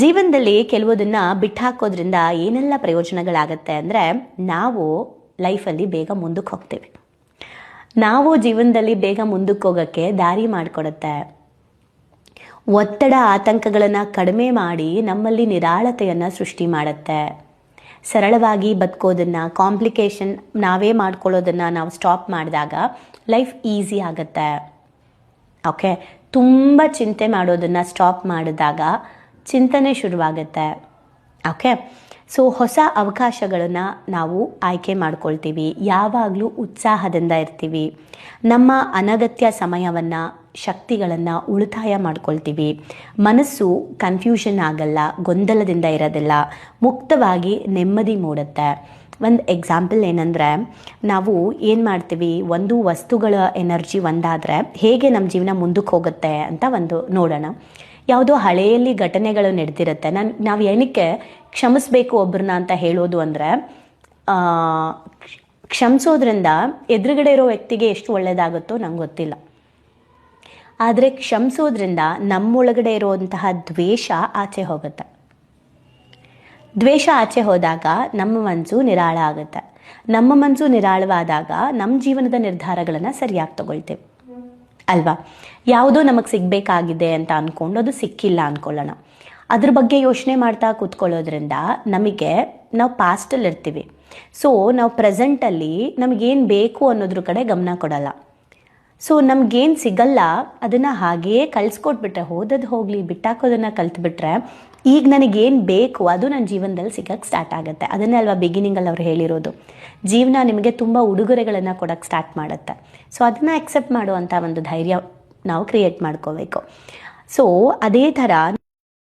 ಜೀವನದಲ್ಲಿ ಕೆಲವುದನ್ನ ಬಿಟ್ಟಾಕೋದ್ರಿಂದ ಏನೆಲ್ಲ ಪ್ರಯೋಜನಗಳಾಗತ್ತೆ ಅಂದರೆ ನಾವು ಲೈಫಲ್ಲಿ ಬೇಗ ಮುಂದಕ್ಕೆ ಹೋಗ್ತೀವಿ. ನಾವು ಜೀವನದಲ್ಲಿ ಬೇಗ ಮುಂದಕ್ಕೆ ಹೋಗೋಕ್ಕೆ ದಾರಿ ಮಾಡಿಕೊಡುತ್ತೆ. ಒತ್ತಡ ಆತಂಕಗಳನ್ನು ಕಡಿಮೆ ಮಾಡಿ ನಮ್ಮಲ್ಲಿ ನಿರಾಳತೆಯನ್ನು ಸೃಷ್ಟಿ ಮಾಡುತ್ತೆ. ಸರಳವಾಗಿ ಬದುಕೋದನ್ನು ಕಾಂಪ್ಲಿಕೇಶನ್ ನಾವೇ ಮಾಡ್ಕೊಳ್ಳೋದನ್ನು ನಾವು ಸ್ಟಾಪ್ ಮಾಡಿದಾಗ ಲೈಫ್ ಈಸಿ ಆಗುತ್ತೆ. ಓಕೆ ತುಂಬ ಚಿಂತೆ ಮಾಡೋದನ್ನು ಸ್ಟಾಪ್ ಮಾಡಿದಾಗ ಚಿಂತನೆ ಶುರುವಾಗುತ್ತೆ. ಓಕೆ ಸೊ ಹೊಸ ಅವಕಾಶಗಳನ್ನು ನಾವು ಆಯ್ಕೆ ಮಾಡ್ಕೊಳ್ತೀವಿ. ಯಾವಾಗಲೂ ಉತ್ಸಾಹದಿಂದ ಇರ್ತೀವಿ. ನಮ್ಮ ಅನಗತ್ಯ ಸಮಯವನ್ನು, ಶಕ್ತಿಗಳನ್ನು ಉಳಿತಾಯ ಮಾಡ್ಕೊಳ್ತೀವಿ. ಮನಸ್ಸು ಕನ್ಫ್ಯೂಷನ್ ಆಗಲ್ಲ, ಗೊಂದಲದಿಂದ ಇರೋದಿಲ್ಲ. ಮುಕ್ತವಾಗಿ ನೆಮ್ಮದಿ ಮೂಡುತ್ತೆ. ಒಂದು ಎಕ್ಸಾಂಪಲ್ ಏನಂದರೆ, ನಾವು ಏನು ಮಾಡ್ತೀವಿ? ಒಂದು ವಸ್ತುಗಳ ಎನರ್ಜಿ ಒಂದಾದರೆ, ಹೇಗೆ ನಮ್ಮ ಜೀವನ ಮುಂದಕ್ಕೆ ಹೋಗುತ್ತೆ ಅಂತ ಒಂದು ನೋಡೋಣ. ಯಾವುದೋ ಹಳೆಯಲ್ಲಿ ಘಟನೆಗಳು ನಡೆದಿರುತ್ತೆ ನಾನು, ನಾವು ಏನಕ್ಕೆ ಕ್ಷಮಿಸ್ಬೇಕು ಒಬ್ಬರನ್ನ ಅಂತ ಹೇಳೋದು ಅಂದರೆ ಕ್ಷಮಿಸೋದ್ರಿಂದ ಎದುರುಗಡೆ ಇರೋ ವ್ಯಕ್ತಿಗೆ ಎಷ್ಟು ಒಳ್ಳೆಯದಾಗುತ್ತೋ ನಂಗೆ ಗೊತ್ತಿಲ್ಲ. ಆದರೆ ಕ್ಷಮಿಸೋದ್ರಿಂದ ನಮ್ಮೊಳಗಡೆ ಇರುವಂತಹ ದ್ವೇಷ ಆಚೆ ಹೋಗುತ್ತೆ. ದ್ವೇಷ ಆಚೆ ಹೋದಾಗ ನಮ್ಮ ಮನಸ್ಸು ನಿರಾಳ ಆಗುತ್ತೆ. ನಮ್ಮ ಮನಸ್ಸು ನಿರಾಳವಾದಾಗ ನಮ್ಮ ಜೀವನದ ನಿರ್ಧಾರಗಳನ್ನು ಸರಿಯಾಗಿ ತಗೊಳ್ತೇವೆ. ಅಲ್ವಾ? ಯಾವುದೋ ನಮಗೆ ಸಿಗಬೇಕಾಗಿದೆ ಅಂತ ಅಂದ್ಕೊಂಡು ಅದು ಸಿಕ್ಕಿಲ್ಲ ಅಂದ್ಕೊಳ್ಳೋಣ ಅದ್ರ ಬಗ್ಗೆ ಯೋಚನೆ ಮಾಡ್ತಾ ಕೂತ್ಕೊಳ್ಳೋದ್ರಿಂದ ನಮಗೆ ನಾವು ಪಾಸ್ಟಲ್ಲಿ ಇರ್ತೀವಿ. ಸೊ ನಾವು ಪ್ರೆಸೆಂಟಲ್ಲಿ ನಮಗೇನು ಬೇಕು ಅನ್ನೋದ್ರ ಕಡೆ ಗಮನ ಕೊಡಲ್ಲ. ಸೊ ನಮ್ಗೇನು ಸಿಗಲ್ಲ, ಅದನ್ನು ಹಾಗೆಯೇ ಕಳಿಸ್ಕೊಟ್ಬಿಟ್ರೆ ಹೋದದ್ದು ಹೋಗಲಿ, ಬಿಟ್ಟಾಕೋದನ್ನು ಕಲ್ತ್ಬಿಟ್ರೆ ಈಗ ನನಗೇನು ಬೇಕು, ಅದು ನನ್ನ ಜೀವನದಲ್ಲಿ ಸಿಗಕ್ಕೆ ಸ್ಟಾರ್ಟ್ ಆಗುತ್ತೆ. ಅದನ್ನೇ ಅಲ್ವಾ ಬಿಗಿನಿಂಗಲ್ಲಿ ಅವ್ರು ಹೇಳಿರೋದು. ಜೀವನ ನಿಮಗೆ ತುಂಬ ಉಡುಗೊರೆಗಳನ್ನು ಕೊಡೋಕ್ಕೆ ಸ್ಟಾರ್ಟ್ ಮಾಡುತ್ತೆ. ಸೊ ಅದನ್ನು ಅಕ್ಸೆಪ್ಟ್ ಮಾಡುವಂಥ ಒಂದು ಧೈರ್ಯ ನಾವು ಕ್ರಿಯೇಟ್ ಮಾಡ್ಕೋಬೇಕು. ಸೊ ಅದೇ ಥರ